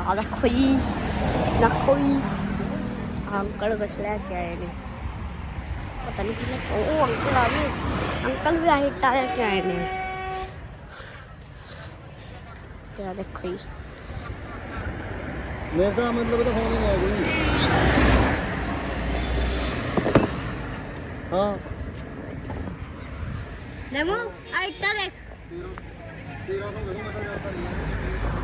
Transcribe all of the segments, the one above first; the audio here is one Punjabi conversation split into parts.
ਆ ਦੇਖੋ ਜੀ ਦੇਖੋ ਜੀ। ਅੰਕਲ ਕੁਛ ਲੈ ਕੇ ਆਏ ਨੇ। ਪਤਾ ਨਹੀਂ ਕਿੰਨੇ ਉਹ ਅੰਕਲ ਆ ਗਏ। ਅੰਕਲ ਵੀ ਆਹੀ ਟਾ ਲੈ ਕੇ ਆਏ ਨੇ। ਤੇ ਆਹ ਦੇਖੋ ਜੀ। ਮੇਰੇ ਤਾਂ ਮਤਲਬ ਤਾਂ ਫੋਨ ਹੀ ਨਹੀਂ ਆਇਆ ਕੋਈ। ਹਾਂ। ਨਮੋ ਆ ਇੱਟਾ ਦੇਖ। ਤੇਰਾ ਤੋਂ ਘਰੋਂ ਨਿਕਲ ਜਾਂਦਾ ਤੇ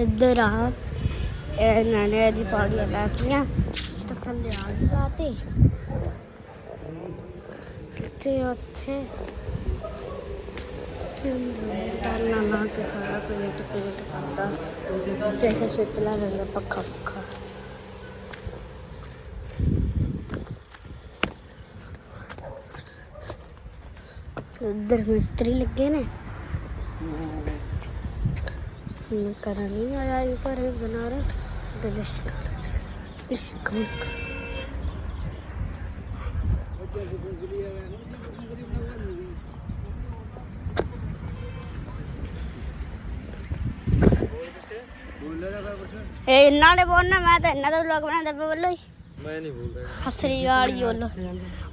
ਇੱਧਰ ਆ। ਇਹਨਾਂ ਨੇ ਦੀ ਪੌੜੀਆਂ ਲਾਤੀਆਂ ਤੇ ਥੱਲੇ ਆ ਲਾਤੀ। ਤੇ ਉੱਥੇ ਟਾਲਾ ਲਾ ਕੇ ਸਾਰਾ ਪੇਟ ਪੇਟ ਕਰਦਾ ਤੇ ਇੱਥੇ ਸੁੱਤ ਲਾ ਪੱਖਾ ਪੱਖਾ। ਇੱਧਰ ਮਿਸਤਰੀ ਲੱਗੇ ਨੇ। ਕਰਨ ਆਇਆ ਇਹ ਪਰ ਬਣਾ ਰਹੇ। ਡਿਲਿਸ਼ ਕਰ ਇਸ ਕੰਮ ਇਹ ਇਹਨਾਂ ਨੇ ਬੋਲਣਾ ਮੈਂ ਤਾਂ ਇਹਨਾਂ ਦਾ ਵਲੌਗ ਬਣਾਉਂਦਾ ਪਿਆ ਬੋਲੋ ਜੀ। ਮੈਂ ਨਹੀਂ ਬੋਲਦਾ ਹਸਰੀ ਗਾਲ ਜੀ ਬੋਲੋ।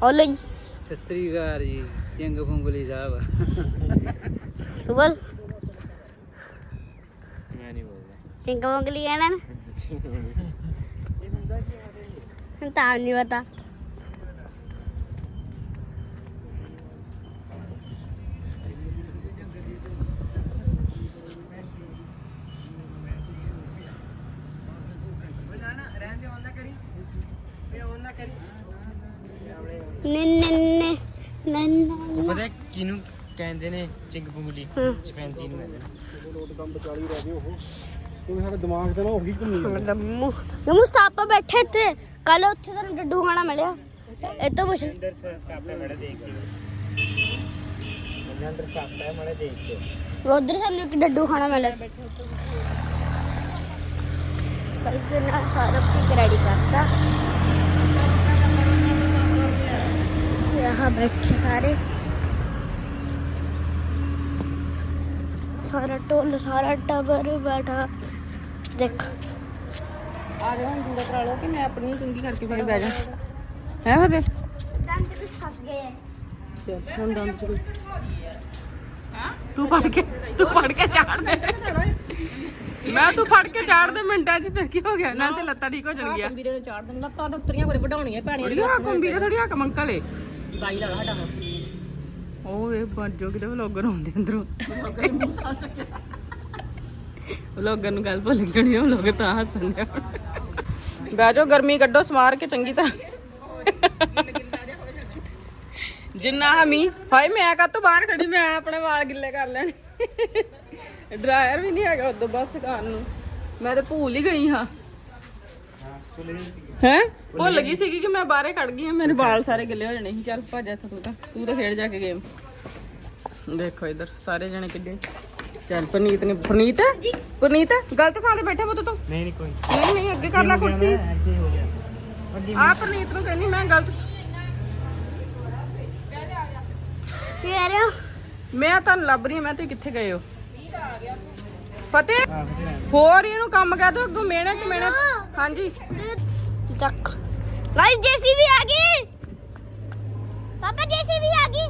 ਬੋਲੋ ਜੀ। ਸਸਰੀ ਗਾਲ ਜੀ ਚੰਗ ਫੁੰਗਲੀ ਸਾਹਿਬ। ਤੂੰ ਨਾ। ਤਾਂ ਨਹੀਂ ਪਤਾ। ਨਿੰਨੇ ਨਿੰਨੇ ਪਤਾ ਕਿਨੂੰ ਕਹਿੰਦੇ ਨੇ। ਚਿੰਗ ਪੁੰਗਲੀ ਚਪੈਂਤੀ ਨੂੰ ਕਹਿੰਦੇ ਨੇ ਰੋਡ ਕੰਮ ਵਿਚਾਲੀ ਰਹਿ ਗਏ ਉਹ ਕਿਉਂਕਿ ਸਾਡੇ ਦਿਮਾਗ ਤੇ ਨਾ ਉਹੀ ਘੁੰਮੀ ਜਾਂਦਾ। ਨਮੂ ਨਮੂ ਸੱਪ ਬੈਠੇ ਤੇ ਕੱਲ ਉੱਥੇ ਤੈਨੂੰ ਡੱਡੂ ਖਾਣਾ ਮਿਲਿਆ ਇਹ ਤੋਂ ਪੁੱਛ ਅੰਦਰ ਸਾਪੇ ਮੜੇ ਦੇਖ ਕੇ ਅੰਦਰ ਸਾਪੇ ਮੜੇ ਦੇਖ ਕੇ ਉਧਰ ਸਾਨੂੰ ਇੱਕ ਡੱਡੂ ਖਾਣਾ ਮਿਲਿਆ ਸੀ ਪਰ ਜਨਾ ਸਾਰਾ ਕੁਝ ਰੈਡੀ ਕਰਤਾ यहाँ बैठे सारे सारा टोल सारा टबर बैठा ਦੇਖ। ਆ ਹੁਣ ਜੂੜਾ ਕਰਾ ਲਓ ਕਿ ਮੈਂ ਆਪਣੀ ਕੰਗੀ ਕਰਕੇ ਫੇਰ ਬਹਿ ਜਾ। ਹੈ ਫਤੇ ਦੰਦ ਕੁਝ ਫਸ ਗਏ। ਚਲ ਹੁਣ ਦੰਦ ਚ ਕੋਈ ਤੂੰ ਫੜ ਕੇ ਤੂੰ ਫੜ ਕੇ ਚਾੜ ਦੇ। ਮੈਂ ਤੂੰ ਫੜ ਕੇ ਚਾੜ ਦੇ ਮਿੰਟਾਂ ਚ ਫਿਰ ਕੀ ਹੋ ਗਿਆ? ਨਾ ਤੇ ਲੱਤਾਂ ਠੀਕ ਹੋ ਜਾਣਗੀਆਂ। ਆ ਕੰਬੀਰੇ ਨੂੰ ਚਾੜ ਦੇ ਲੱਤਾਂ ਤਾਂ ਉੱਤਰੀਆਂ ਬੜੇ ਵਡਾਉਣੀਆਂ ਭੈਣੀਆਂ ਥੋੜੀ ਆ ਕੰਬੀਰੇ ਥੋੜੀ ਆ ਕਮੰਕਲ ਬਾਈ ਲਾ ਹਟਾ ਉਹ ਇਹ ਬਣ ਜੋ ਕਿਤੇ ਵਲੋਗਰ ਹੁੰਦੇ ਅੰਦਰੋਂ। ਵਲੋਗਰ ਨੂੰ ਗੱਲ ਭੁੱਲ ਗਈ ਉਹ ਲੋਕ ਤਾਂ ਹੱਸਣ ਦੇ ਬਹਿ ਜਾਓ, ਗਰਮੀ ਕੱਢੋ ਸਮਾਰ ਕੇ ਚੰਗੀ ਤਰ੍ਹਾਂ। ਜਿੰਨਾ ਹਮੀ ਹਾਏ ਮੈਂ ਕਾ ਤੋਂ ਬਾਹਰ ਖੜੀ, ਮੈਂ ਆਪਣੇ ਵਾਲ ਗਿੱਲੇ ਕਰ ਲੈਣੇ। ਡਰਾਇਰ ਵੀ ਨਹੀਂ ਹੈਗਾ ਉਦੋਂ ਬਸ ਖਾਣ ਨੂੰ। ਮੈਂ ਤੇ ਭੂਲ ਹੀ ਗਈ ਹਾਂ। ਹੈ? ਭੁੱਲ ਗਈ ਸੀਗੀ ਕਿ ਮੈਂ ਬਾਹਰੇ ਖੜ ਗਈ ਹਾਂ, ਮੇਰੇ ਵਾਲ ਸਾਰੇ ਗਿੱਲੇ ਹੋ ਜਾਣੇ ਸੀ। ਚੱਲ ਭੱਜ ਇੱਥੋਂ ਤੂੰ ਤਾਂ ਤੂੰ ਤਾਂ ਖੇਡ ਜਾ ਕੇ ਗੇਮ ਦੇਖੋ ਇਧਰ, ਸਾਰੇ ਜਣੇ ਕਿੱਡੇ ਚੱਲ ਪਰਨੀਤ ਨੇ ਪਰਨੀਤ? ਪਰਨੀਤ ਗਲਤ ਥਾਂ ਤੇ ਬੈਠਾ ਮਤ ਤੂੰ। ਨਹੀਂ ਨਹੀਂ ਕੋਈ ਨਹੀਂ। ਨਹੀਂ ਅੱਗੇ ਕਰ ਲੈ ਕੁਰਸੀ। ਆ ਪਰਨੀਤ ਨੂੰ ਕਹਿੰਦੀ ਮੈਂ ਗਲਤ ਫੇਰ? ਮੈਂ ਤੁਹਾਨੂੰ ਲੱਭ ਰਹੀ ਮੈਂ ਤੇ ਕਿੱਥੇ ਗਏ ਹੋ? ਫਤਿਹ ਹੋਰ ਇਹਨੂੰ ਕੰਮ ਕਹਿ ਦੋ ਅੱਗੋਂ ਮੇਣਾ ਕਿ ਮਿਹਣੇ ਹਾਂਜੀ। ਚੱਕ। ਗਾਇਸ ਜੇਸੀ ਵੀ ਆ ਗਈ। ਪਾਪਾ ਜੇਸੀ ਵੀ ਆ ਗਈ।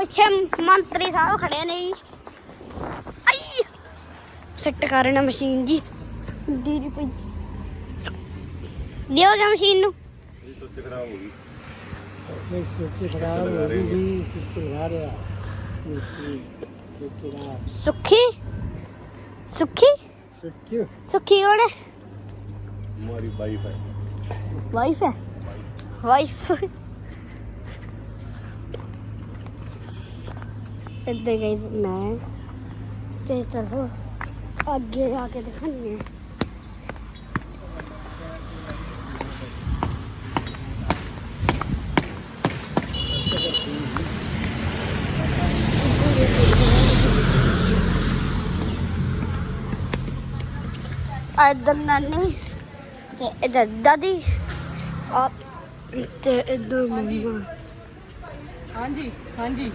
ਪਿੱਛੇ ਮੰਤਰੀ ਸਾਹਿਬ ਖੜੇ ਨੇ ਜੀ। ਆਈ! ਸੈੱਟ ਕਰ ਰਹੇ ਨੇ ਮਸ਼ੀਨ ਜੀ ਦੀਰੀ ਪਈ। ਦਿਓ ਗਿਆ ਮਸ਼ੀਨ ਨੂੰ। ਇਹ ਸੁੱਚ ਖਰਾਬ ਹੋ ਗਈ। ਨਹੀਂ ਸੁੱਚ ਖਰਾਬ ਹੋ ਗਈ ਸੁੱਚ ਖਰਾਬ ਆ। ਸੁੱਖੀ? ਸੁੱਖੀ? ਸੁੱਖੀ ਸੁੱਖੀ ਕੋਣ ਮਾਰੀ ਵਾਈਫ ਹੈ। ਵਾਈਫ ਹੈ? ਵਾਈਫ ਇੱਧਰ ਗਈ ਮੈਂ ਤੇ ਚਲੋ ਅੱਗੇ ਜਾ ਕੇ ਦਿਖਾਉਂਦੇ ਹੈ। ਇੱਧਰ ਨਾਨੀ ਤੇ ਇੱਧਰ ਦਾਦੀ। ਆ ਤੇ ਇੱਧਰ ਮੰਮਾ। ਹਾਂਜੀ ਹਾਂਜੀ।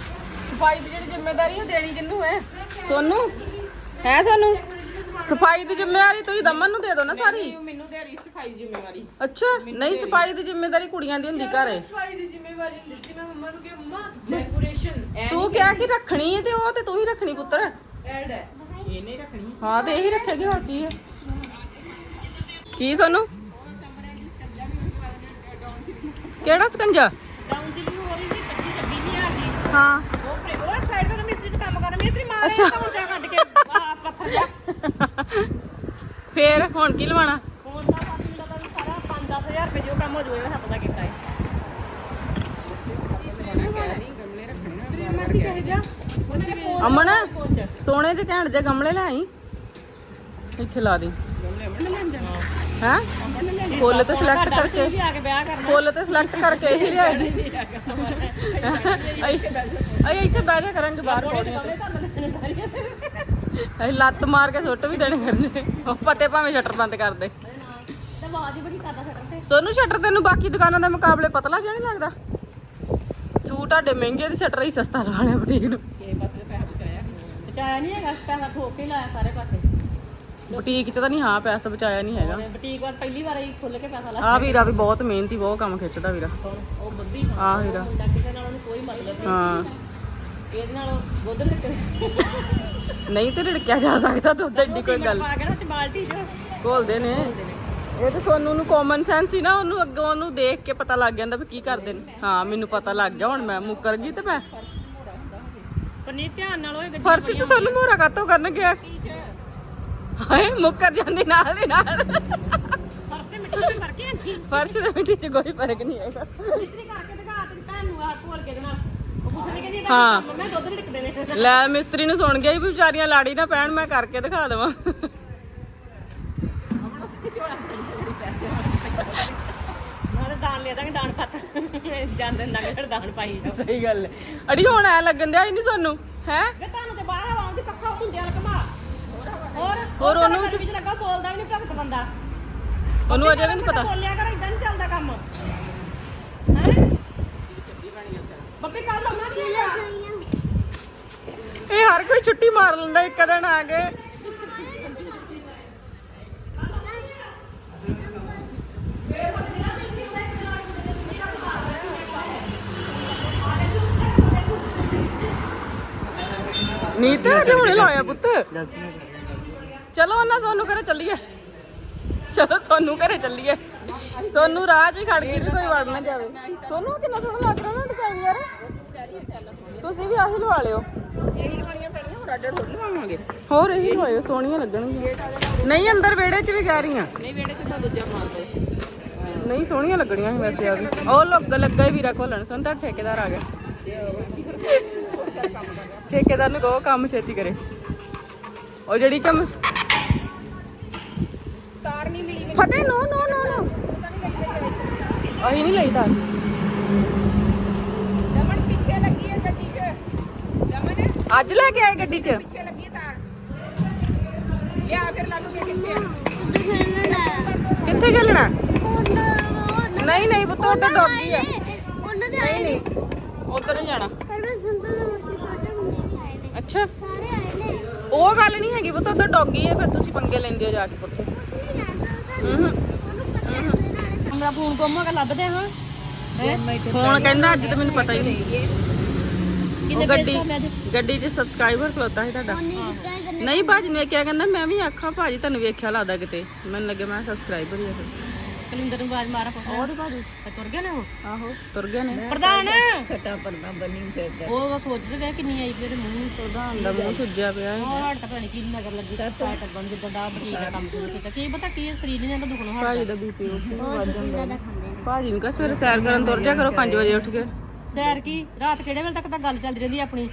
ਸਫ਼ਾਈ ਦੀ ਜਿਹੜੀ ਜ਼ਿੰਮੇਵਾਰੀ ਉਹ ਦੇਣੀ ਕਿੰਨੂੰ ਹੈ? ਸੋਨੂੰ? ਹੈ ਸੋਨੂੰ? ਸਫ਼ਾਈ ਦੀ ਜ਼ਿੰਮੇਵਾਰੀ ਤੁਸੀਂ ਦਮਨ ਨੂੰ ਦੇ ਦਿਓ ਨਾ ਸਾਰੀ। ਮੈਨੂੰ ਦੇ ਰਹੀ ਸਫ਼ਾਈ ਦੀ ਜ਼ਿੰਮੇਵਾਰੀ। ਅੱਛਾ ਨਹੀਂ ਸਫ਼ਾਈ ਦੀ ਜ਼ਿੰਮੇਵਾਰੀ ਕੁੜੀਆਂ ਦੀ ਹੁੰਦੀ ਘਰੇ। ਸਫ਼ਾਈ ਦੀ ਜ਼ਿੰਮੇਵਾਰੀ ਦਿੱਤੀ ਮੈਂ ਮੰਮਾ ਨੂੰ ਕਿ ਮੰਮਾ ਡੈਕੋਰੇਸ਼ਨ ਤੂੰ ਕਿਹਾ ਕਿ ਰੱਖਣੀ ਹੈ ਤੇ ਉਹ ਤੇ ਤੂੰ ਹੀ ਰੱਖਣੀ ਪੁੱਤਰ। ਐਡ ਹੈ। ਇਹਨੇ ਰੱਖਣੀ ਹਾਂ। ਤੇ ਇਹੀ ਰੱਖੇਗੀ ਹੋਰ ਕੀ ਹੈ? ਕੀ ਸੋਨੂੰ? ਕਿਹੜਾ ਸਕੰਜਾ? ਡਾਊਨ ਸੀ ਵੀ ਹੋ ਰਹੀ ਸੀ 25 26 ਨਹੀਂ ਆ ਗਈ ਹਾਂ ਉਹ ਫਰੇ ਉਹ ਸਾਈਡ ਤੇ ਮਿਸਤਰੀ ਨੂੰ ਕੰਮ ਕਰ ਮਿਸਤਰੀ ਮਾਰ ਅੱਛਾ। ਰਿਹਾ ਤਾਂ ਜਾ ਕੱਢ ਕੇ ਆਹ ਪੱਥਰ ਜਾ। ਫੇਰ ਹੁਣ ਕੀ ਲਵਾਣਾ ਫੋਨ ਦਾ ਬਾਕੀ ਮਿਲਦਾ ਵੀ ਸਾਰਾ 5-10000 ਰੁਪਏ ਜੋ ਕੰਮ ਹੋ ਜਾਊਗਾ ਹੱਥ ਦਾ ਕੀਤਾ ਹੈ ਅਮਨ ਸੋਨੇ ਚ ਘੈਂਟ ਜੇ ਗਮਲੇ ਲੈ ਆਈ। ਇੱਥੇ ਲਾ ਦੇ। ਹੈ? ਫੁੱਲ ਤੇ ਸਿਲੈਕਟ ਕਰਕੇ। ਫੁੱਲ ਤੇ ਸਿਲੈਕਟ ਕਰਕੇ ਇਹੀ ਲਿਆਈ। ਅਈ ਇੱਥੇ ਬਹਿ ਜਾ ਕਰਾਂਗੇ ਬਾਹਰ ਪੌੜੀਆਂ ਤੇ। ਅਸੀਂ ਲੱਤ ਮਾਰ ਕੇ ਸੁੱਟ ਵੀ ਦੇਣੇ ਕਰਨੇ। ਉਹ ਪਤੇ ਭਾਵੇਂ ਸ਼ਟਰ ਬੰਦ ਕਰ ਦੇ। ਹੀ ਸੋਨੂੰ ਸ਼ਟਰ ਤੈਨੂੰ ਬਾਕੀ ਦੁਕਾਨਾਂ ਦੇ ਮੁਕਾਬਲੇ ਪਤਲਾ ਜਿਹਾ ਨਹੀਂ ਲੱਗਦਾ? ਸੂਟ ਤੁਹਾਡੇ ਮਹਿੰਗੇ ਤੇ ਸ਼ਟਰ ਹੀ ਸਸਤਾ ਲਾਣੇ ਬੁਟੀਕ ਨੂੰ। ਇਹ ਪਾਸੇ ਤੇ ਪੈਸਾ ਬਚਾਇਆ। ਬਚਾਇਆ ਨਹੀਂ ਹੈਗਾ ਪੈਸਾ ਠੋਕ ਕੇ ਹੀ ਲਾਇਆ ਸਾਰੇ ਪਾਸੇ। ਬੁਟੀਕ 'ਚ ਤਾਂ ਨਹੀਂ ਹਾਂ ਪੈਸਾ ਬਚਾਇਆ ਨਹੀਂ ਹੈਗਾ। ਬੁਟੀਕ ਵਾਰ ਪਹਿਲੀ ਵਾਰ ਹੀ ਖੁੱਲ ਕੇ ਪੈਸਾ ਲਾ ਆ ਵੀਰਾ ਵੀ ਬਹੁਤ ਮਿਹਨਤੀ ਬਹੁਤ ਕੰਮ ਖਿੱਚਦਾ ਵੀਰਾ। ਉਹ ਬੱਬੀ ਆ ਵੀਰਾ। ਕਿਸੇ ਨਾਲ ਉਹਨੂੰ ਕੋਈ ਮਤਲਬ ਨਹੀਂ। ਹਾਂ। ਇਹਦੇ ਨਾਲ ਉਹ ਦੁੱਧ ਲਿਕ ਨਹੀਂ ਤੇ ਰਿੜਕਿਆ ਜਾ ਸਕਦਾ ਦੁੱਧ ਐਡੀ ਕੋਈ ਗੱਲ ਪਾ ਕੇ ਨਾ ਚ ਬਾਲਟੀ ਚ। ਘੋਲਦੇ ਨੇ। ਇਹ ਤਾਂ ਸੋਨੂੰ ਨੂੰ ਕਾਮਨ ਸੈਂਸ ਸੀ ਨਾ ਉਹਨੂੰ ਅੱਗੋਂ ਉਹਨੂੰ ਦੇਖ ਕੇ ਪਤਾ ਲੱਗ ਜਾਂਦਾ ਵੀ ਕੀ ਕਰਦੇ ਨੇ। ਹਾਂ ਮੈਨੂੰ ਪਤਾ ਲੱਗ ਗਿਆ ਹੁਣ ਮੈਂ ਮੁੱਕਰ ਗਈ ਤੇ ਮੈਂ। ਪਰ ਨਹੀਂ ਧਿਆਨ ਨਾਲ ਉਹ ਗੱਡੀ ਫਰਸ਼ 'ਚ ਸਾਨੂੰ ਮੋਰਾ ਕਾਤੋਂ ਕਰਨ ਗਿਆ ਹਾਏ ਮੁੱਕਰ ਜਾਂਦੀ ਨਾਲ ਦੇ ਨਾਲ। ਫਰਸ਼ ਤੇ ਮਿੱਟੀ ਤੇ ਮਰ ਕੇ ਆਂਦੀ ਫਰਸ਼ ਦੇ ਮਿੱਟੀ 'ਚ ਕੋਈ ਫ਼ਰਕ ਨਹੀਂ ਹੈਗਾ। ਮਿਸਤਰੀ ਕਰਕੇ ਦਿਖਾ ਤੇ ਭੈਣ ਨੂੰ ਆ ਭੋਲ ਕੇ ਦੇ ਨਾਲ। ਹਾਂ। ਕੀ ਕੰਮ? ਮੈਂ ਦੁੱਧ ਲਿਕਦੇ ਨੇ। ਲੈ ਮਿਸਤਰੀ ਨੂੰ ਸੁਣ ਗਿਆ ਵੀ ਵਿਚਾਰੀਆਂ ਲਾੜੀ ਨਾ ਪੈਣ ਮੈਂ ਕਰਕੇ ਦਿਖਾ ਦੇਵਾਂ। ਮੈਂ ਤਾਂ ਦਾਨ ਲਿਆ ਦਾਂਗੇ ਦਾਨ ਪੱਤ ਜਾਂਦੇ ਨਾ ਫਿਰ ਦਾਨ ਪਾਈ ਜਾਓ। ਸਹੀ ਗੱਲ ਹੈ। ਅੜੀ ਹੁਣ ਐ ਲੱਗਣ ਦਿਆ ਹੀ ਨਹੀਂ ਸਾਨੂੰ ਹੈ? ਵੇ ਤੁਹਾਨੂੰ ਤੇ ਬਾਹਰ ਹਵਾ ਆਉਂਦੀ ਪੱਖਾ ਹੁੰਦਿਆ ਲਕਮਾ ਹੋਰ ਹੋਰ ਉਹਨੂੰ ਵਿੱਚ ਲੱਗਾ ਬੋਲਦਾ ਵੀ ਨਹੀਂ ਭਗਤ ਬੰਦਾ। ਉਹਨੂੰ ਅਜੇ ਵੀ ਨਹੀਂ ਪਤਾ। ਬੋਲਿਆ ਕਰ ਇਦਾਂ ਨਹੀਂ ਚੱਲਦਾ ਕੰਮ। ਹੈ? ਬੱਬੀ ਕੱਲ ਆਉਣਾ ਨਹੀਂ ਹੈਗਾ। ਇਹ ਹਰ ਕੋਈ ਛੁੱਟੀ ਮਾਰ ਲੈਂਦਾ ਇੱਕ ਦਿਨ ਆ ਕੇ। ਨੀਤ, ਅਜੇ ਹੁਣੇ ਲਾਇਆ ਪੁੱਤ। ਚਲੋ ਉਹਨਾਂ ਸੋਨੂੰ ਘਰੇ ਚੱਲੀਏ। ਚਲੋ ਸੋਨੂੰ ਘਰੇ ਚੱਲੀਏ। ਸੋਨੂੰ ਰਾਹ 'ਚ ਹੀ ਖੜ ਕੇ ਵੀ ਕੋਈ ਵੜ ਨਾ ਜਾਵੇ। ਸੋਨੂੰ ਕਿੰਨਾ ਸੋਹਣਾ ਲੱਗ ਰਿਹਾ ਨਾ ਯਾਰ? ਤੁਸੀਂ ਵੀ ਆਹੀ ਲਵਾ ਲਿਓ। ਇਹੀ ਲਵਾਈਆਂ ਪੈਣੀਆਂ ਹੋਰ ਅੱਡ ਥੋੜੀ ਲਵਾਵਾਂਗੇ ਹੋਰ ਇਹੀ ਲਵਾਇਓ ਸੋਹਣੀਆਂ ਲੱਗਣਗੀਆਂ। ਨਹੀਂ ਅੰਦਰ ਵਿਹੜੇ 'ਚ ਵੀ ਕਹਿ ਰਹੀਆਂ ਨਹੀਂ ਵਿਹੜੇ 'ਚ ਤਾਂ ਦੂਜਾ ਮਾਰ ਦੋ ਨਹੀਂ ਸੋਹਣੀਆਂ ਲੱਗਣੀਆਂ ਸੀ ਵੈਸੇ ਆ ਵੀ। ਉਹ ਲੱਗ ਲੱਗਾ ਵੀਰਾ ਖੋਲਣ। ਸੁਣ ਤਾਂ ਠੇਕੇਦਾਰ ਆ ਗਿਆ। ਠੇਕੇਦਾਰ ਨੂੰ ਕਹੋ ਕੰਮ ਛੇਤੀ ਕਰੇ। ਉਹ ਜਿਹੜੀ ਕੰਮ ਤਾਰ ਨਹੀਂ ਮਿਲੀ ਫਤਿਹ ਨੋ ਨੋ ਨੋ ਨੋ। ਅਹੀਂ ਨਹੀਂ ਲਈ ਤਾਰ ਦਮਨ ਪਿੱਛੇ ਲੱਗੀ ਹੈ ਗੱਡੀ 'ਚ ਦਮਨ ਅੱਜ ਲੈ ਕੇ ਆਏ ਗੱਡੀ 'ਚ? ਪਿੱਛੇ ਲੱਗੀ ਤਾਰ। ਲਿਆ ਫਿਰ ਲਾਲੂ ਕੇ ਕਿੱਥੇ ਆ? ਕਿੱਥੇ ਚੱਲਣਾ ਨਹੀਂ ਨਹੀਂ ਪੁੱਤ ਉੱਧਰ ਡੋਗੀ ਆ। ਉਹਨਾਂ ਦੇ ਨਹੀਂ ਨਹੀਂ ਉਧਰ ਨਹੀਂ ਜਾਣਾ। ਪਰ ਮੈਂ ਸਿੰਪਲ ਮਰਸੀ ਛੋਟੇ ਹੁੰਦੇ ਆਏ ਨੇ। ਅੱਛਾ। ਸਾਰੇ ਆਏ ਨੇ। ਉਹ ਗੱਲ ਨਹੀਂ ਹੈਗੀ ਪੁੱਤ ਉਧਰ ਡੋਗੀ ਹੈ ਫਿਰ ਤੁਸੀਂ ਪੰਗੇ ਲੈਂਦੇ ਹੋ ਜਾ ਕੇ ਪੁੱਤ। ਨਹੀਂ ਜਾਂਦਾ ਉਹਦਾ ਹੂੰ ਉਹਨੂੰ ਪਤਾ ਉਹਦੇ ਨਾਲ। ਮੇਰਾ ਫੋਨ ਗੁੰਮ ਹੋ ਗਿਆ ਲੱਭਦੇ ਹਾਂ ਫੋਨ ਕਹਿੰਦਾ ਅੱਜ ਤਾਂ ਮੈਨੂੰ ਪਤਾ ਹੀ ਨਹੀਂ। ਗੱਡੀ ਗੱਡੀ 'ਚ ਸਬਸਕ੍ਰਾਈਬਰ ਖਲੋਤਾ ਸੀ ਤੁਹਾਡਾ। ਨਹੀਂ ਭਾਜੀ ਨੇ ਕਿਹਾ ਕਹਿੰਦਾ ਮੈਂ ਵੀ ਆਖਾਂ ਭਾਜੀ ਤੁਹਾਨੂੰ ਵੇਖਿਆ ਲੱਗਦਾ ਕਿਤੇ। ਮੈਨੂੰ ਲੱਗੇ ਮੈਂ ਸਬਸਕ੍ਰਾਈਬਰ ਹੀ ਆ ਫਿਰ। ਕਲਿੰਦਰ ਨੂੰ ਆਵਾਜ਼ ਮਾਰਾ ਪੁੱਛ ਹੋਰ ਭਾਜੀ? ਤੁਰ ਗਿਆ ਨਾ ਉਹ? ਆਹੋ ਤੁਰ ਗਏ ਨੇ। ਪ੍ਰਧਾਨ। ਛੱਟਾ ਪਰਨਾ ਬਣੀ ਫਿਰਦਾ ਉਹ ਸੋਚਦੇ ਰਹੇ ਕਿੰਨੀ ਆਈ ਫਿਰ ਮੂੰਹ ਪ੍ਰਧਾਨ ਦਾ ਮੂੰਹ ਸੁੱਜਿਆ ਪਿਆ ਹੈ ਹੋਰ ਹਟ ਪਤਾ ਨਹੀਂ ਕੀ ਨਜ਼ਰ ਲੱਗੀ ਤਾਂ ਸਾਈਟ ਬਣ ਜਿੱਦਾਂ ਦਾ ਬੁਟੀਕ ਦਾ ਕੰਮ ਸ਼ੁਰੂ ਕੀਤਾ। ਕੀ ਪਤਾ ਕੀ ਹੈ, ਸਰੀਰ ਨਹੀਂ ਜਾਂਦਾ ਦੁਖਣੋਂ ਹਟ ਭਾਜੀ ਦਾ ਬੀਪੀ ਬਹੁਤ ਜ਼ਿਆਦਾ ਖਾਂਦੇ ਨੇ। ਭਾਜੀ ਨੂੰ ਕਹ ਸਵੇਰੇ ਸੈਰ ਕਰਨ ਤੁਰ ਜਾ ਕਰੋ 5 ਵਜੇ ਉੱਠ ਕੇ। ਸੈਰ ਕੀ? ਰਾਤ ਕਿਹੜੇ ਵੇਲੇ ਤੱਕ ਤਾਂ ਗੱਲ ਚੱਲਦੀ ਰਹਿੰਦੀ ਆ ਆਪਣੀ?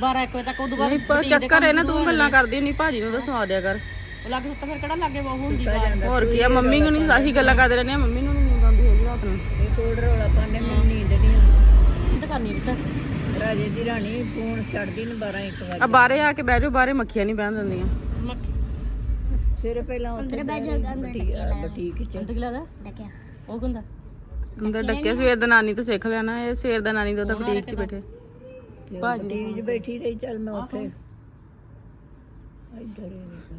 12 1 ਵਜੇ ਤੱਕ ਉਦੋਂ ਬਾਅਦ ਨਹੀਂ ਪਰ ਚੱਕਰ ਹੈ ਨਾ ਤੂੰ ਗੱਲਾਂ ਕਰਦੀ ਨਹੀਂ ਭਾਜੀ ਨੂੰ ਤਾਂ ਸੁਣਾ ਦਿਆ ਕਰ। ਉਹ ਲੱਗ ਸੁੱਤਾ ਫਿਰ ਕਿਹੜਾ ਲੱਗੇ ਬਹੁ ਹੁੰਦੀ ਬਾਹਰ? ਹੋਰ ਕੀ ਆ ਮੰਮੀ ਨੂੰ ਨਹੀਂ ਆਹੀ ਗੱਲਾਂ ਕਰਦੇ ਰਹਿੰਦੇ ਆ ਮੰਮੀ ਨੂੰ ਨਹੀਂ ਨੀਂਦ ਆਉਂਦੀ ਹੈਗੀ ਰਾਤ ਨੂੰ। ਇਹ ਕੋਡ ਰੋਲਾ ਪਾਣੇ ਮੈਨੂੰ ਨੀਂਦ ਨਹੀਂ ਆਉਂਦੀ। ਤੇ ਕਰਨੀ ਪੁੱਤ। ਰਾਜੇ ਦੀ ਰਾਣੀ ਫੋਨ ਛੱਡਦੀ ਨੇ 12 1 ਵਜੇ। ਆ ਬਾਹਰੇ ਆ ਕੇ ਬਹਿ ਜਾਓ ਬਾਹਰੇ ਮੱਖੀਆਂ ਨਹੀਂ ਬਹਿਣ ਦਿੰਦੀਆਂ। ਸਵੇਰੇ ਪਹਿਲਾਂ ਉੱਥੇ ਅੰਦਰ ਬਹਿ ਜਾ ਅੰਦਰ ਡੱਕਿਆ ਲਾਇਆ ਠੀਕ ਚ। ਅੰਤ ਕਿਲਾ ਦਾ ਡੱਕਿਆ। ਉਹ ਕਹਿੰਦਾ ਅੰਦਰ ਡੱਕੇ ਸਵੇਰ ਦਾ ਨਾਨੀ ਤੋਂ ਸਿੱਖ ਲੈਣਾ ਇਹ ਸਵੇਰ ਦਾ ਨਾਨੀ ਤੋਂ ਤਾਂ ਬੁਟੀਕ 'ਚ ਬੈਠੇ। ਟੀਵੀ 'ਚ ਬੈਠੀ ਰਹੀ ਚੱਲ ਮੈਂ ਉੱਥੇ।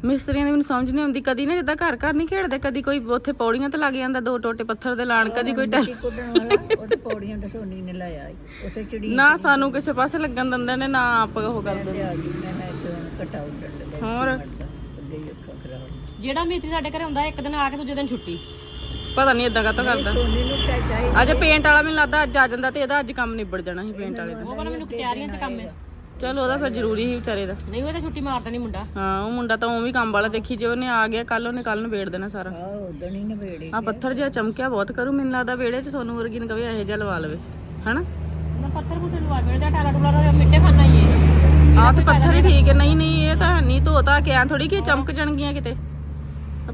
ਮਿਸਤਰੀਆਂ ਦੀ ਮੈਨੂੰ ਸਮਝ ਨਹੀਂ ਆਉਂਦੀ ਕਦੀ ਨਾ ਜਿੱਦਾਂ ਘਰ ਘਰ ਨਹੀਂ ਖੇਡਦੇ ਕਦੀ ਕੋਈ ਉੱਥੇ ਪੌੜੀਆਂ ਤੇ ਲੱਗ ਜਾਂਦਾ ਦੋ ਟੋਟੇ ਪੱਥਰ ਦੇ ਲਾਣ ਕਦੀ ਕੋਈ ਟੈਲ ਪੌੜੀਆਂ ਤੇ ਸੋਨੀ ਨੇ ਲਾਇਆ ਸੀ। ਉੱਥੇ ਚੜੀ ਨਾ ਸਾਨੂੰ ਕਿਸੇ ਪਾਸੇ ਲੱਗਣ ਦਿੰਦੇ ਨੇ ਨਾ ਆਪ ਉਹ ਕਰਦੇ ਹੋਰ? ਜਿਹੜਾ ਮੀਤੀ ਸਾਡੇ ਘਰੇ ਹੁੰਦਾ ਇੱਕ ਦਿਨ ਆ ਕੇ ਦੂਜੇ ਦਿਨ ਛੁੱਟੀ। ਪਤਾ ਨਹੀਂ ਇਦਾਂ ਕਾਤੋਂ ਕਰਦਾ। ਸੋਨੀ ਨੂੰ ਚਾਹੀ ਅੱਜ ਪੇਂਟ ਵਾਲਾ ਮੈਨੂੰ ਲੱਗਦਾ ਅੱਜ ਆ ਜਾਂਦਾ ਤੇ ਇਹਦਾ ਅੱਜ ਕੰਮ ਨਿਬੜ ਜਾਣਾ ਸੀ ਪੇਂਟ ਵਾਲੇ ਦਾ। ਉਹ ਕਹਿੰਦਾ ਮੈਨੂੰ ਕਚਹਿਰੀਆਂ 'ਚ ਕੰਮ ਹੈ। ਚਲ ਉਹਦਾ ਫਿਰ ਜ਼ਰੂਰੀ ਸੀ ਵਿਚਾਰੇ ਦਾ। ਨਹੀਂ ਉਹ ਤਾਂ ਛੁੱਟੀ ਮਾਰਦਾ ਨਹੀਂ ਮੁੰਡਾ। ਹਾਂ ਉਹ ਮੁੰਡਾ ਤਾਂ ਉਹ ਵੀ ਕੰਮ ਵਾਲਾ ਦੇਖੀ ਜੇ ਉਹਨੇ ਆ ਗਿਆ ਕੱਲ ਉਹਨੇ ਕੱਲ ਨੂੰ ਵੇੜ ਦੇਣਾ ਸਾਰਾ। ਆ ਉਦਣ ਹੀ ਨਵੇੜੇ ਆ ਪੱਥਰ ਜਿਹਾ ਚਮਕਿਆ ਬਹੁਤ ਕਰੂ ਮੈਨੂੰ ਲੱਗਦਾ ਵੇੜੇ 'ਚ ਸੋਨੂੰ ਵਰਗੀ ਨੇ ਕਵੇ ਇਹੋ ਜਿਹਾ ਲਵਾ ਲਵੇ ਹਨਾ? ਨਾ ਪੱਥਰ ਪੁੱਥਰ ਲਵਾ ਕੇ ਜਾਂ ਟਾਲਾ ਟੁਲਾ ਦਾ ਮਿੱਟੇ ਖਾਣਾ ਹੀ ਹੈ। ਆਹ ਤੇ ਪੱਥਰ ਹੀ ਠੀਕ ਹੈ। ਨਹੀਂ ਨਹੀਂ ਇਹ ਤਾਂ ਨਹੀਂ ਧੋਤਾ ਕਿ ਐ ਥੋੜੀ ਕਿ ਚਮਕ ਜਾਣਗੀਆਂ ਕਿਤੇ।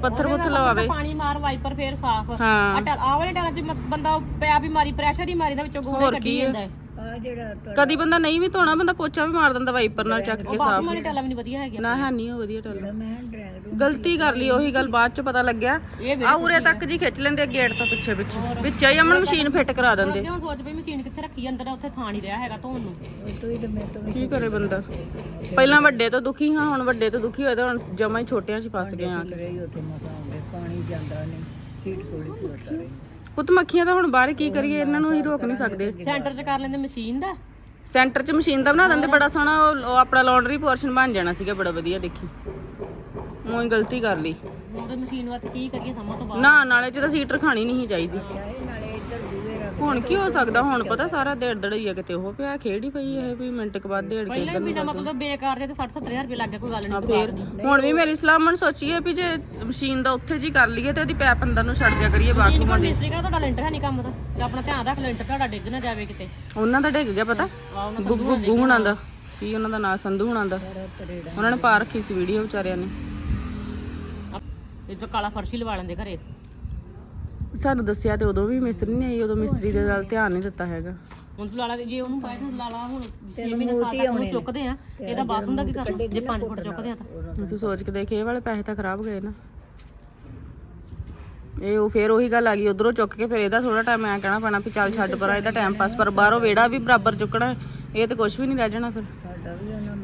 ਪੱਥਰ ਪੁੱਥਰ ਲਵਾਵੇ। ਪਾਣੀ ਮਾਰ ਵਾਈਪਰ ਫੇਰ ਸਾਫ਼। ਹਾਂ। ਆ ਟਲ ਆ ਵਾਲੇ ਟਾਲਾ 'ਚ ਬੰਦਾ ਪਿਆ ਮਾਰੀ ਪ੍ਰੈਸ਼ਰ ਹੀ ਮਾਰੀ ਦਾ ਵਿੱਚੋਂ ਗੋਲੇ ਕੱਢੀ ਜਾਂਦਾ ਹੈ। ਆ ਜਿਹੜਾ ਕਦੀ ਬੰਦਾ ਨਹੀਂ ਵੀ ਧੋਣਾ ਬੰਦਾ ਪੋਚਾ ਵੀ ਮਾਰ ਦਿੰਦਾ ਵਾਈਪਰ ਨਾਲ ਚੱਕ ਕੇ ਸਾਫ਼ ਵਾਲੀ ਟਾਲਾ ਵੀ ਨਹੀਂ ਵਧੀਆ ਹੈਗੀ ਨਾ ਹੈ ਨਹੀਂ ਉਹ ਵਧੀਆ ਟੱਲ। ਮੈਂ ਗਲਤੀ ਕਰ ਲਈ ਉਹੀ ਗੱਲ ਬਾਅਦ ਚ ਪਤਾ ਲੱਗਿਆ। ਆ ਉਰੇ ਤੱਕ ਜੀ ਖਿੱਚ ਲੈਂਦੇ ਗੇਟ ਤੋਂ ਪਿੱਛੇ ਪਿੱਛੇ। ਵਿੱਚ ਹੀ ਅਮਨ ਮਸ਼ੀਨ ਫਿੱਟ ਕਰਾ ਦਿੰਦੇ। ਅੱਗੇ ਹੁਣ ਸੋਚ ਪਈ ਮਸ਼ੀਨ ਕਿੱਥੇ ਰੱਖੀ ਅੰਦਰ ਉੱਥੇ ਥਾਂ ਨਹੀਂ ਰਿਹਾ ਹੈਗਾ ਧੋਣ ਨੂੰ। ਤੂੰ ਹੀ ਤੇ ਮੈਂ ਤੋਂ ਕੀ ਕਰੇ ਬੰਦਾ? ਪਹਿਲਾਂ ਵੱਡੇ ਤੋਂ ਦੁਖੀ ਹਾਂ ਹੁਣ ਵੱਡੇ ਤੋਂ ਦੁਖੀ ਹੋਏ ਤਾਂ ਹੁਣ ਜਮਾ ਹੀ ਛੋਟਿਆਂ 'ਚ ਫਸ ਗਏ ਆ ਰਹੀ ਉੱਥੇ ਮਸਾਂ ਆਉਂਦੇ ਪਾਣੀ ਜਾਂਦਾ ਨਹੀਂ ਸੀਟ ਕੋਲ ਖਲੋਤਾ ਰਹੀ। ਪੁੱਤ ਮੱਖੀਆਂ ਤਾਂ ਹੁਣ ਬਾਹਰ ਕੀ ਕਰੀਏ ਇਹਨਾਂ ਨੂੰ ਅਸੀਂ ਰੋਕ ਨਹੀਂ ਸਕਦੇ। ਸੈਂਟਰ 'ਚ ਕਰ ਲੈਂਦੇ ਮਸ਼ੀਨ ਦਾ? ਸੈਂਟਰ 'ਚ ਮਸ਼ੀਨ ਦਾ ਬਣਾ ਦਿੰਦੇ ਬੜਾ ਸੋਹਣਾ ਉਹ ਉਹ ਆਪਣਾ ਲਾਂਡਰੀ ਪੋਰਸ਼ਨ ਬਣ ਜਾਣਾ ਸੀਗਾ ਬੜਾ ਵਧੀਆ ਦੇਖੀ। ਉਹੀ ਗਲਤੀ ਕਰ ਲਈ। ਉਹਦੇ ਮਸ਼ੀਨ ਵਾਸਤੇ ਕੀ ਕਰੀਏ ਸਮਾਂ ਤੋਂ ਬਾਅਦ ਨਾ ਨਾਲੇ 'ਚ ਤਾਂ ਸੀਟ ਰਖਾਣੀ ਨਹੀਂ ਸੀ ਚਾਹੀਦੀ ਨਾਲੇ ਇੱਧਰ ਦੂਏ ਰੱਖ ਹੁਣ ਕੀ ਹੋ ਸਕਦਾ? ਹੁਣ ਪਤਾ ਸਾਰਾ ਦੇੜ ਦੜਈਆ ਕਿਤੇ ਉਹ ਪਿਆ ਖੇਡ ਹੀ ਪਈ ਇਹ ਵੀ ਮਿੰਟ ਕੁ ਬਾਅਦ ਦੇੜ ਕੇ ਪਹਿਲਾਂ ਵੀ ਨਾ ਮਤਲਬ ਬੇਕਾਰ ਦੇ ਤੇ 60 70 ਹਜ਼ਾਰ ਰੁਪਏ ਲੱਗ ਗਿਆ ਕੋਈ ਗੱਲ ਨਹੀਂ ਫੇਰ ਹੁਣ ਵੀ ਮੇਰੀ ਸਲਾਹ ਮਨ ਸੋਚੀਏ ਵੀ ਜੇ ਮਸ਼ੀਨ ਦਾ ਉੱਥੇ ਜੀ ਕਰ ਲਈਏ ਤੇ ਉਹਦੀ ਪੈਪ ਅੰਦਰ ਨੂੰ ਛੱਡ ਜਾ ਕਰੀਏ ਬਾਥਰੂਮ ਕੋਈ ਮਿਸਤਰੀ ਕਾ ਤੁਹਾਡਾ ਲੈਂਟਰ ਹੈ ਨਹੀਂ ਕੰਮ ਦਾ ਤੇ ਆਪਣਾ ਧਿਆਨ ਰੱਖ ਲੈਂਟਰ ਤੁਹਾਡਾ ਡਿੱਗ ਨਾ ਜਾਵੇ ਕਿਤੇ। ਉਹਨਾਂ ਦਾ ਡਿੱਗ ਗਿਆ ਪਤਾ? ਗੁੱਗੂ ਹੁਣਾਂ ਦਾ। ਕੀ ਉਹਨਾਂ ਦਾ ਨਾਂ? ਸੰਧੂ ਹੁਣਾਂ ਦਾ। ਉਹਨਾਂ ਨੇ ਪਾ ਰੱਖੀ ਸੀ ਵੀਡੀਓ ਵਿਚਾਰਿਆਂ ਨੇ। ਇਹ ਜੋ ਕਾਲਾ ਫਰਸ਼ ਹੀ ਲਵਾ ਲੈਂਦੇ ਘਰੇ। ਸਾਨੂੰ ਦੱਸਿਆ ਤੇ ਉਦੋਂ ਵੀ ਮਿਸਤਰੀ ਨਹੀਂ ਆਈ ਉਦੋਂ ਮਿਸਤਰੀ ਦੇ ਨਾਲ ਧਿਆਨ ਨਹੀਂ ਦਿੱਤਾ ਹੈਗਾ। ਹੁਣ ਤੂੰ ਲਾਲਾ ਜੇ ਉਹਨੂੰ ਬਾਅਦ ਨੂੰ ਲਾਲਾ ਹੁਣ 6 ਮਹੀਨੇ ਸਾਲ ਤੱਕ ਉਹਨੂੰ ਚੁੱਕਦੇ ਆ ਇਹਦਾ ਬਾਥਰੂਮ ਦਾ ਕੀ ਕਰਨਾ? ਜੇ 5 ਫੁੱਟ ਚੁੱਕਦੇ ਆ ਤਾਂ। ਤੂੰ ਸੋਚ ਕੇ ਦੇਖ ਇਹ ਵਾਲੇ ਪੈਸੇ ਤਾਂ ਖਰਾਬ ਗਏ ਨਾ। ਇਹ ਉਹ ਫੇਰ ਉਹੀ ਗੱਲ ਆ ਗਈ ਉਧਰੋਂ ਚੁੱਕ ਕੇ ਫਿਰ ਇਹਦਾ ਥੋੜਾ ਟਾਈਮ ਐ ਕਹਿਣਾ ਪੈਣਾ ਵੀ ਚੱਲ ਛੱਡ ਪਰਾਂ ਇਹਦਾ ਟਾਈਮ ਪਾਸ ਪਰ ਬਾਹਰੋਂ ਵੇੜਾ ਵੀ ਬਰਾਬਰ ਚੁੱਕਣਾ ਇਹ ਤੇ ਕੁਝ ਵੀ ਨਹੀਂ ਰਹਿ ਜਾਣਾ ਫਿਰ। ਸਾਡਾ ਵੀ ਉਹਨਾਂ